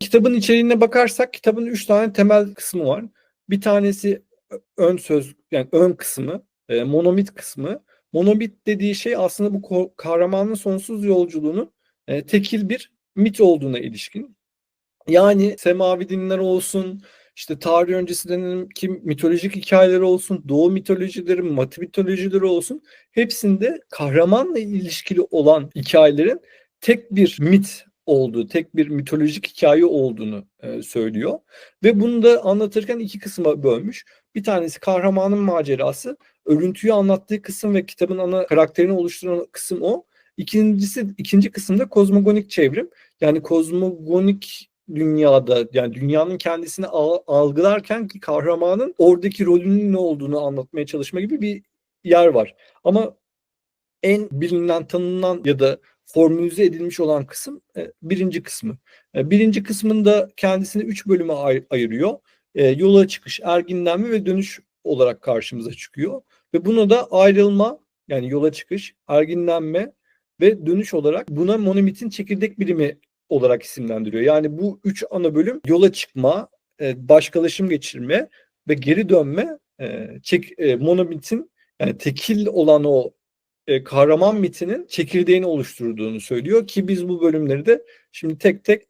Kitabın içeriğine bakarsak kitabın üç tane temel kısmı var. Bir tanesi ön söz yani ön kısmı, e, monomit kısmı. Monomit dediği şey aslında bu kahramanın sonsuz yolculuğunun e, tekil bir mit olduğuna ilişkin. Yani semavi dinler olsun, işte tarih öncesi dönemki mitolojik hikayeleri olsun, doğu mitolojileri, matı mitolojileri olsun hepsinde kahramanla ilişkili olan hikayelerin tek bir mit olduğu, tek bir mitolojik hikaye olduğunu e, söylüyor. Ve bunu da anlatırken iki kısma bölmüş. Bir tanesi kahramanın macerası, örüntüyü anlattığı kısım ve kitabın ana karakterini oluşturan kısım o. İkincisi, ikinci kısımda kozmogonik çevrim. Yani kozmogonik dünyada yani dünyanın kendisini al- algılarken ki kahramanın oradaki rolünün ne olduğunu anlatmaya çalışma gibi bir yer var. Ama en bilinen, tanınan ya da formülize edilmiş olan kısım e, birinci kısmı. E, birinci kısmında kendisini üç bölüme ay- ayırıyor. E, yola çıkış, erginlenme ve dönüş olarak karşımıza çıkıyor. Ve buna da ayrılma yani yola çıkış, erginlenme ve dönüş olarak buna monomitin çekirdek birimi olarak isimlendiriyor. Yani bu üç ana bölüm yola çıkma, e, başkalaşım geçirme ve geri dönme monomitin yani tekil olan o e, kahraman mitinin çekirdeğini oluşturduğunu söylüyor ki biz bu bölümleri de şimdi tek tek